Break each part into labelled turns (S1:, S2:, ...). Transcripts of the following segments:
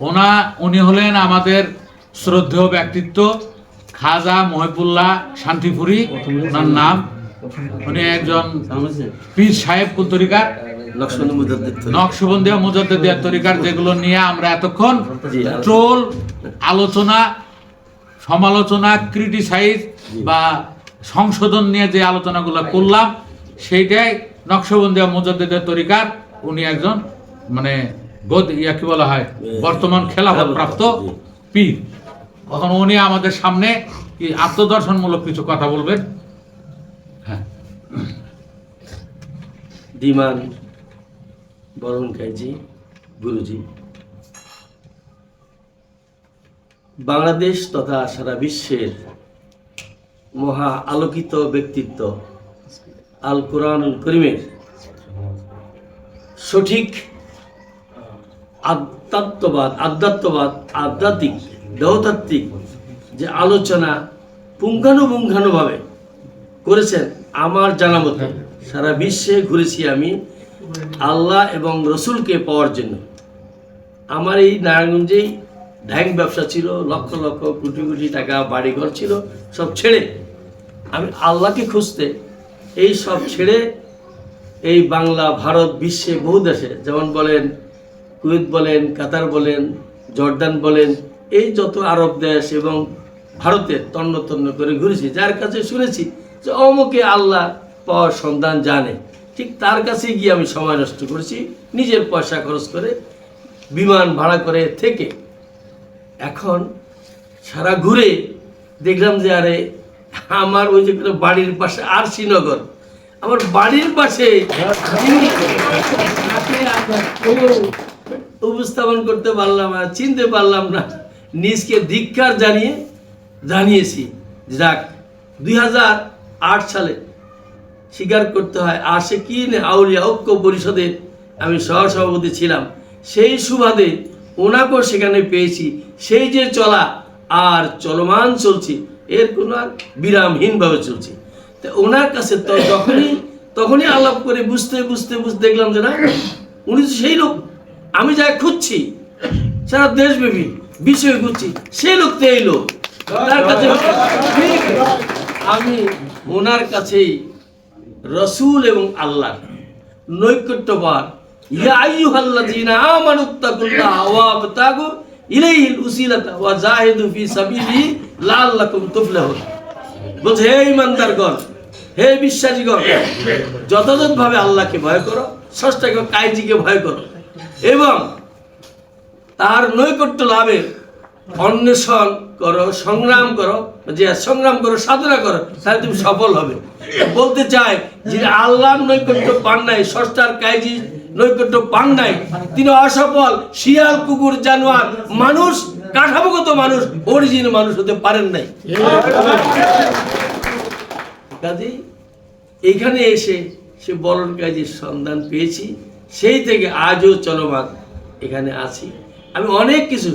S1: ওনা উনি হলেন আমাদের শ্রদ্ধেয় ব্যক্তিত্ব খাজা মহিবুল্লাহ শান্তিপুরী ওনার নাম। উনি একজন পীর সাহেব কুতরিকার নকশবন্দিয়া মুজাদ্দিদিয়া তরিকার যেগুলো নিয়ে আমরা এতক্ষণ। ট্রোল আলোচনা সমালোচনা ক্রিটিসাইজ বা সংশোধন নিয়ে যে আলোচনাগুলো করলাম সেইটাই নকশবন্দিয়া মুজাদ্দিদিয়া তরিকার। উনি একজন মানে গদ ইয়াকে বলা হয়? বর্তমান খেলাফত প্রাপ্ত। পীর। এখন উনি আমাদের সামনে কি আত্মদর্শনমূলক কিছু কথা বলবেন? হ্যাঁ।
S2: দিমান বরণ কাইজি গুরুজি। বাংলাদেশ তথা সারা বিশ্বের মহা আলোকিত ব্যক্তিত্ব আল কোরআন করিমের সঠিক আধ্যাত্মবাদ আধ্যাত্মবাদ, আধ্যাত্মিক, দেহতাত্ত্বিক যে আলোচনা পুঙ্খানুপুঙ্খানুভাবে করেছেন আমার জানা মতো, সারা বিশ্বে ঘুরেছি আমি আল্লাহ এবং রসুলকে পাওয়ার জন্য। আমার এই নারায়ণগঞ্জেই ঢ্যাং ব্যবসা ছিল, লক্ষ লক্ষ, কোটি কোটি টাকা বাড়িঘর ছিল, সব ছেড়ে আমি আল্লাহকে খুঁজতে এই সব ছেড়ে এই বাংলা, ভারত, বিশ্বে বহু দেশে যেমন বলেন কুয়েত বলেন কাতার বলেন জর্দান বলেন এই যত আরব দেশ এবং ভারতের তন্ন তন্ন করে ঘুরেছি যার কাছে শুনেছি যে অমুকে আল্লাহ পাওয়ার সন্ধান জানে। ঠিক তার কাছে গিয়ে আমি সময় নষ্ট করেছি নিজের পয়সা খরচ করে বিমান ভাড়া করে থেকে। এখন সারা ঘুরে দেখলাম যে আরে আমার ওই যে বাড়ির পাশে আর শ্রীনগর আমার বাড়ির পাশে তাকে উপস্থাপন করতে পারলাম না, চিনতে পারলাম না, নিজকে ধিক্ষার জানিয়ে, জানিয়েছি। যাক, দুই সালে স্বীকার করতে হয় আশেকিন আউলিয়া ঐক্য পরিষদের আমি সহসভাপতি ছিলাম। সেই সুবাদে ওনাকেও সেখানে পেয়েছি। সেই যে চলা আর চলমান চলছে, এর কোনো আর বিরামহীনভাবে চলছে। তো ওনার কাছে তো যখনই তখনই আলাপ করে বুঝতে বুঝতে বুঝতে দেখলাম যে না, উনি সেই লোক। আমি যা খুঁজছি, সারা দেশব্যাপী বিষয় খুঁজছি, সে লোক তো এই লোক। তার কাছে আমি ওনার কাছেই রসুল এবং আল্লাহ নৈকট্যবাদ ইয়া আইয়ুহাল্লাযীনা বলছে, হে আল্লাহকে ভয় করো ষষ্ঠাকে কাইজিকে ভয় করো। এবং তার নৈকট্য লাভের অন্বেষণ করো, সংগ্রাম করো, যে সংগ্রাম করো, সাধনা করো, তাহলে তুমি সফল হবে। বলতে চাই যে আল্লাহর নৈকট্য পান নাই ষষ্ঠার কাইজি নৈকট্য পান নাই। তিনি অসফল, শিয়াল, কুকুর, জানোয়ার, মানুষ, কাঠামোগত মানুষ, অরিজিন মানুষ হতে পারেন নাই। কাজেই এইখানে এসে সে বরণ কাজের সন্ধান পেয়েছি। সেই থেকে আজও চলমান এখানে আছি। আমি অনেক কিছু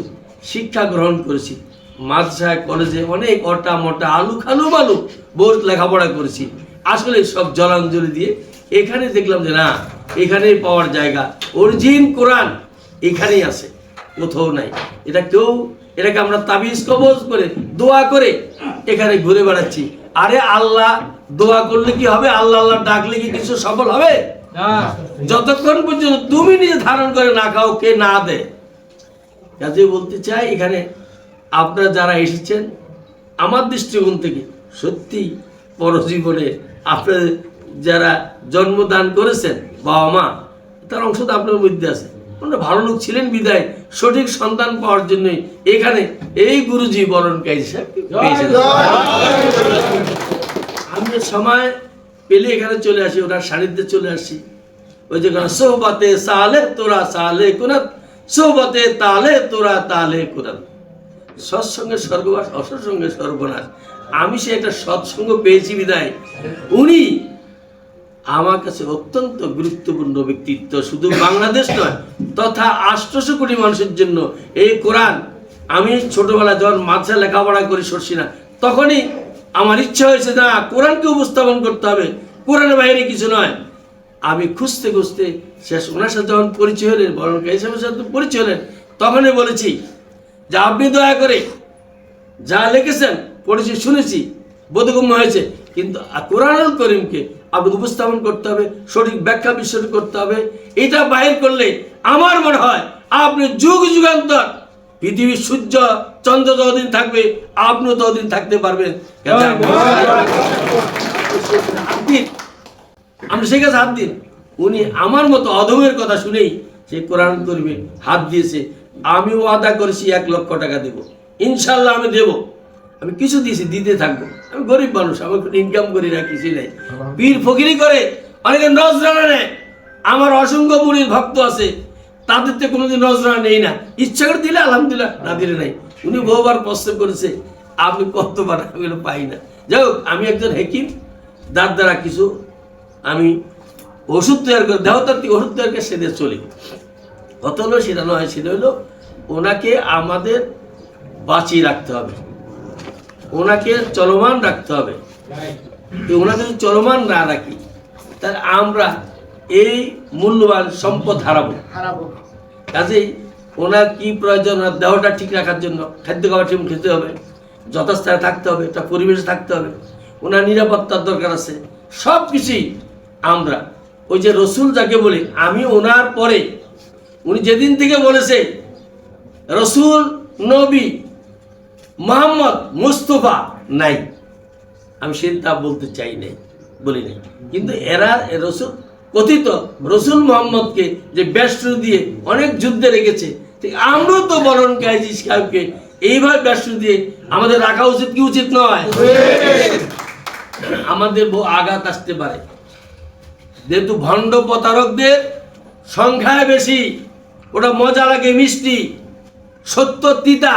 S2: শিক্ষা গ্রহণ করেছি। মাদ্রাসায়, কলেজে অনেক অটা মোটা, আলু খালু বালু বহুত লেখাপড়া করেছি। আসলে সব জলাঞ্জলি দিয়ে এখানে দেখলাম যে না, এখানেই পাওয়ার জায়গা। অরিজিন কোরআন এখানেই আছে, কোথাও নাই। এটা কেউ, এটাকে আমরা তাবিজ কবজ করে, দোয়া করে এখানে ঘুরে বেড়াচ্ছি। আরে আল্লাহ, দোয়া করলে কি হবে? আল্লাহ আল্লাহ ডাকলে কি কিছু সফল হবে? যতক্ষণ পর্যন্ত তুমি নিজে ধারণ করে না খাও কে না দেয় কাজে বলতে চাই এখানে আপনারা যারা এসেছেন আমার দৃষ্টিকোণ থেকে সত্যি পরজীবনে আপনার যারা জন্মদান করেছেন বাবা মা তার অংশ তো আপনার মধ্যে আছে। ওনারা ভালো লোক ছিলেন বিদায় সঠিক সন্তান পাওয়ার জন্যই এখানে এই গুরুজি বরণ কাইজি সাহেব আমি সময় পেলে এখানে চলে আসি ওনার সান্নিধ্যে চলে আসি। ওই যে সোহবতে সালে তোরা সালে কুনাত, সোহবতে তালে তোরা তালে কুনাত। সৎসঙ্গে স্বর্গবাস, অসৎসঙ্গে সর্বনাশ। আমি সে একটা সৎসঙ্গ পেয়েছি বিদায় উনি আমার কাছে অত্যন্ত গুরুত্বপূর্ণ ব্যক্তিত্ব। শুধু বাংলাদেশ নয়, তথা আষ্টশো কোটি মানুষের জন্য এই কোরআন আমি ছোটবেলা যখন মাদ্রাসা লেখাপড়া করি সরছি না তখনই আমার ইচ্ছা হয়েছে না, কোরআনকে উপস্থাপন করতে হবে। কোরআনের বাইরে কিছু নয়। আমি খুঁজতে খুঁজতে শেষ ওনার সাথে যখন পরিচয় হলেন বরং হিসাবের সাথে পরিচয় হলেন তখনই বলেছি, যে আপনি দয়া করে যা লিখেছেন, পড়েছি, শুনেছি, বোধগম্য হয়েছে, কিন্তু কোরআনুল করিমকে আপনি উপস্থাপন করতে হবে, সঠিক ব্যাখ্যা বিশ্লেষণ করতে হবে। এটা বাহির করলে আমার মনে হয় আপনি যুগ যুগান্তর পৃথিবীর সূর্য, চন্দ্র যতদিন থাকবে, আপনিও ততদিন থাকতে পারবেন। আপনি সেই কাছে হাত দিন উনি আমার মতো অধমের কথা শুনেই সে কোরআন করবে হাত দিয়েছে। আমি ওয়াদা করেছি এক লক্ষ টাকা দেব। ইনশাল্লাহ আমি দেব। আমি কিছু দিয়েছি, দিতে থাকব। আমি গরিব মানুষ আমার কোনো ইনকাম করি না কিছু নেই। পীর ফকিরি করে, অনেকে নজরানা নেয়। আমার অসংখ্য মুড়ির ভক্ত আছে। তাদের তো কোনোদিন নজরানা নেই না। ইচ্ছা করে দিলে আলহামদুলিল্লাহ না দিলে নাই। উনি বহুবার প্রশ্ন করেছে, আপনি কতবার আমি পাই না? যাই হোক, আমি একজন হেকিম যার দ্বারা কিছু আমি ওষুধ তৈরি করে, দেহতাত্ত্বিক ওষুধ তৈরি করে সেদের চলি কত হলো সেটা নয়, সেটা হলো ওনাকে আমাদের বাঁচিয়ে রাখতে হবে। ওনাকে চলমান রাখতে হবে। ওনাকে যদি চলমান না রাখি, তাহলে আমরা এই মূল্যবান সম্পদ হারাবো। হারাবো। কাজেই ওনার কি প্রয়োজন, ওনার দেহটা ঠিক রাখার জন্য খাদ্য খাবার ঠিক খেতে হবে, যথাস্থানে থাকতে হবে, একটা পরিবেশে থাকতে হবে, ওনার নিরাপত্তার দরকার আছে সব কিছুই আমরা। ওই যে রসুল যাকে বলি, আমি ওনার পরে, উনি যেদিন থেকে বলেছে, রসুল, নবী, মোহাম্মদ, মুস্তফা নাই। আমি সেদিন তা বলতে চাই নাই, বলি নাই। কিন্তু এরা রসুল কথিত রসুল মোহাম্মদকে যে ব্যস্ত দিয়ে অনেক যুদ্ধে রেখেছে, ঠিক আমরাও তো বরণ গাইজি সাহেবকে, এইভাবে ব্যস্ত দিয়ে আমাদের রাখা উচিত কি উচিত নয়? আমাদের আঘাত আসতে পারে। যেহেতু ভণ্ড প্রতারকদের সংখ্যায় বেশি, ওটা মজা লাগে, মিষ্টি, সত্য তিতা,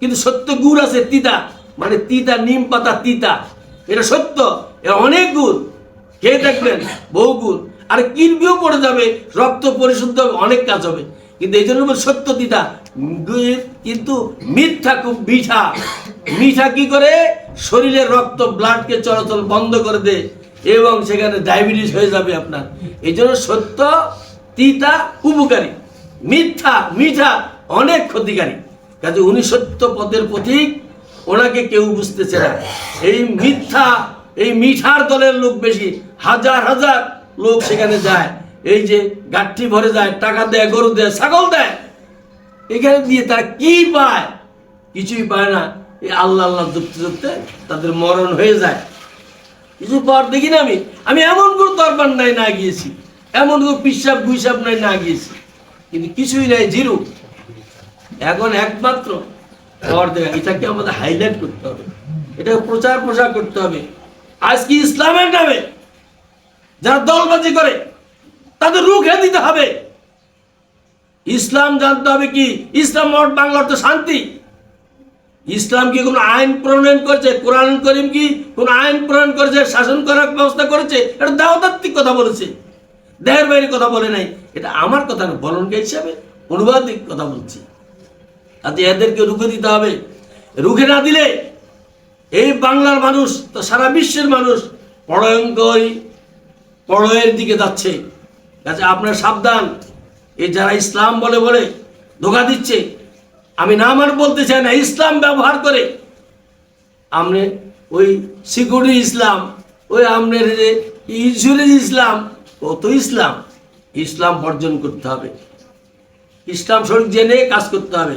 S2: কিন্তু সত্য গুড় আছে তিতা মানে তিতা, নিম পাতা তিতা, এটা সত্য এটা অনেক গুণ খেয়ে দেখবেন বহু গুণ। আর কিনবিও পড়ে যাবে, রক্ত পরিশুদ্ধ হবে, অনেক কাজ হবে। কিন্তু এই জন্য সত্য গুড় কিন্তু মিথ্যা খুব মিঠা। মিঠা কি করে? শরীরের রক্ত, ব্লাডকে চলাচল বন্ধ করে দেয় এবং সেখানে ডায়াবেটিস হয়ে যাবে আপনার। এই জন্য সত্য তিতা উপকারী। মিথ্যা, মিঠা, অনেক ক্ষতিকারী। কাজে উনি সত্য পদের পথিক ওনাকে কেউ বুঝতেছে না। এই মিথ্যা এই মিঠার দলের লোক বেশি, হাজার হাজার লোক সেখানে যায়। এই যে গাঠি ভরে যায়, টাকা দেয়, গরু দেয়, ছাগল দেয়। এখানে দিয়ে তারা কি পায়? কিছুই পায় না। এই আল্লাহ আল্লাহ ধরতে ধরতে তাদের মরণ হয়ে যায়। কিছু পর দেখি না আমি? আমি এমন কোনো দরবার নাই, না গিয়েছি। এমন কোনো পিসাব, গুইসাব নাই, না গিয়েছি। কিন্তু কিছুই নাই, জিরো। এখন একমাত্র পর দেখা। এটাকে আমাদের হাইলাইট করতে হবে। এটাকে প্রচার প্রসার করতে হবে। আজকে ইসলামের নামে যারা দলবাজি করে, তাদের রুখে দিতে হবে। ইসলাম জানতে হবে কি? ইসলাম মঠ বাংলার তো শান্তি। ইসলাম কি কোনো আইন প্রণয়ন করেছে? কোরআন করিম কি কোনো আইন প্রণয়ন করেছে? শাসন করার ব্যবস্থা করেছে? এটা দাওতাত্ত্বিক কথা বলেছে। দেহের বাইরে কথা বলে নাই। এটা আমার কথা না, বলনকে হিসাবে অনুবাদিক কথা বলছি। তাতে এদেরকে রুখে দিতে হবে। রুখে না দিলে এই বাংলার মানুষ, তো সারা বিশ্বের মানুষ পড়য়ঙ্করী পড়য়ের দিকে যাচ্ছে। কাজে আপনার সাবধান, এই যারা ইসলাম বলে বলে ধোকা দিচ্ছে, আমি নাম আর বলতে চাই না, ইসলাম ব্যবহার করে। আপনি ওই সিকিউরিটি ইসলাম, ওই আপনার যে ইন্স্যুরেন্স ইসলাম কত ইসলাম। ইসলাম বর্জন করতে হবে। ইসলাম শরীর জেনে কাজ করতে হবে।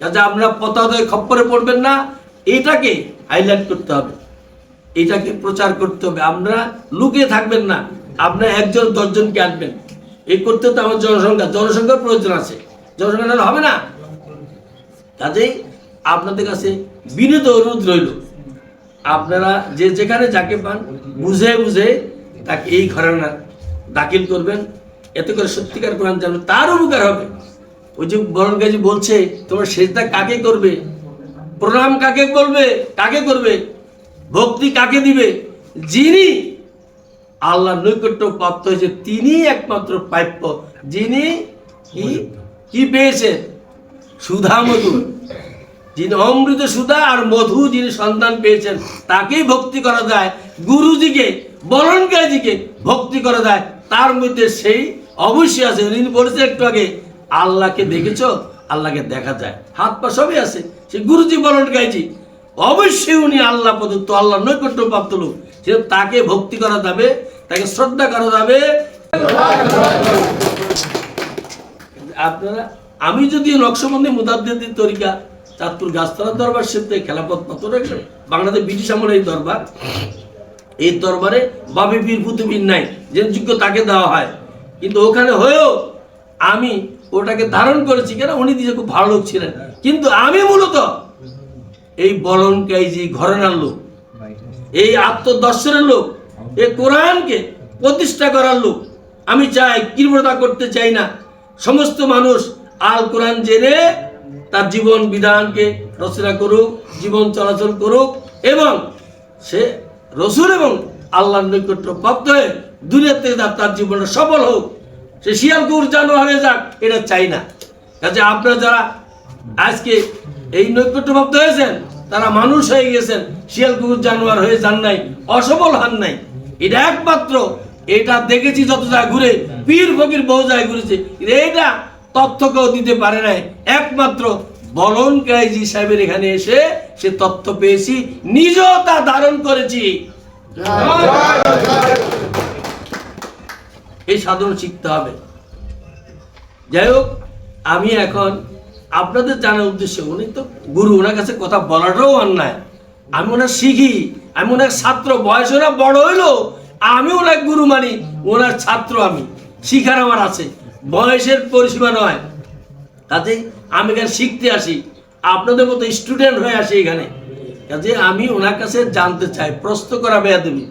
S2: যাতে আপনারা পতাদয় খপ্পরে পড়বেন না এটাকে হাইলাইট করতে হবে। এটাকে প্রচার করতে হবে। আপনারা লুকিয়ে থাকবেন না। আপনার একজন দশজনকে আনবেন। এই করতে তো আমার জনসংখ্যা, জনসংখ্যার প্রয়োজন আছে। জনসংখ্যা হবে না। কাজেই আপনাদের কাছে বিনীত অনুরোধ রইল। আপনারা যে যেখানে যাকে পান, বুঝে বুঝে তাকে এই ঘরানা দাখিল করবেন। এতে করে সত্যিকার কোরআন জানবে তার উপকার হবে। ওই যে বরণ গাজী বলছে, তোমার সেজদা কাকে করবে? প্রণাম কাকে করবে? কাকে করবে? ভক্তি কাকে দিবে? যিনি আল্লাহ নৈকট্য প্রাপ্ত হয়েছে, তিনি একমাত্র প্রাপ্য। যিনি কি? কি পেয়েছেন সুধা মধু। যিনি অমৃত সুধা আর মধু যিনি সন্তান পেয়েছেন, তাকেই ভক্তি করা যায়। গুরুজিকে, বরণকারীজিকে ভক্তি করা যায়। তার মধ্যে সেই অবশ্যই আছে। উনি বলেছেন একটু আগে, আল্লাহকে দেখেছ? আল্লাহকে দেখা যায়। হাত পা সবই আছে। সে গুরুজি বলন, গাইজি, অবশ্যই উনি আল্লাহ প্রদত্ত আল্লাহ নৈকট্য প্রাপ্ত লোক। সে তাকে ভক্তি করা যাবে, তাকে শ্রদ্ধা করা যাবে। আপনারা, আমি যদি নকশবন্দি মুদাদ্দির তরিকা, চাঁদপুর গাছতলা দরবার সেতে খেলাপথ পাথর বাংলাদেশ ব্রিটিশ আমলের এই দরবার, এই দরবারে বাবে পীর পুতুবীর নাই, যে যোগ্য তাকে দেওয়া হয়। কিন্তু ওখানে হয়েও আমি ওটাকে ধারণ করেছি কেন? উনি দিয়ে খুব ভালো লোক ছিলেন। কিন্তু আমি মূলত এই বলন যে ঘরানার লোক, এই আত্মদর্শনের লোক, এই কোরআনকে প্রতিষ্ঠা করার লোক, আমি চাই, কৃপণতা করতে চাই না। সমস্ত মানুষ আল কোরআন জেনে তার জীবন বিধানকে রচনা করুক, জীবন চলাচল করুক, এবং সে রসুল এবং আল্লাহর নৈকট্য প্রাপ্ত হয়ে দুনিয়াতে তার জীবনে সফল হোক। সে শিয়াল গৌর জানোয়ার হয়ে যাক, এটা চাই না। কাজে আপনারা যারা আজকে এই নৈকট্যপ্রাপ্ত হয়েছেন, তারা মানুষ হয়ে গেছেন, শিয়াল কুকুর জানোয়ার হয়ে যান নাই অসফল হন নাই। এটা একমাত্র, এটা দেখেছি যত জায়গায় ঘুরে, পীর ফকির বহু জায়গায় ঘুরেছে এটা তথ্য কেউ দিতে পারে নাই। একমাত্র বলন কাইজি সাহেবের এখানে এসে সে তথ্য পেয়েছি, নিজেও তা ধারণ করেছি। এই সাধন শিখতে হবে। যাই হোক, আমি এখন আপনাদের জানার উদ্দেশ্যে, উনি তো গুরু, ওনার কাছে কথা বলাটাও অন্যায়। আমি ওনার শিখি, আমি ওনার ছাত্র, বয়স ওরা বড় হইল, আমি ওনার গুরু মানি, ওনার ছাত্র আমি। শিখার আমার আছে, বয়সের পরিসীমা নয়। কাজেই আমি এখানে শিখতে আসি, আপনাদের মতো স্টুডেন্ট হয়ে আসি এখানে। কাজে আমি ওনার কাছে জানতে চাই, প্রশ্ন করা বেয়াদবি।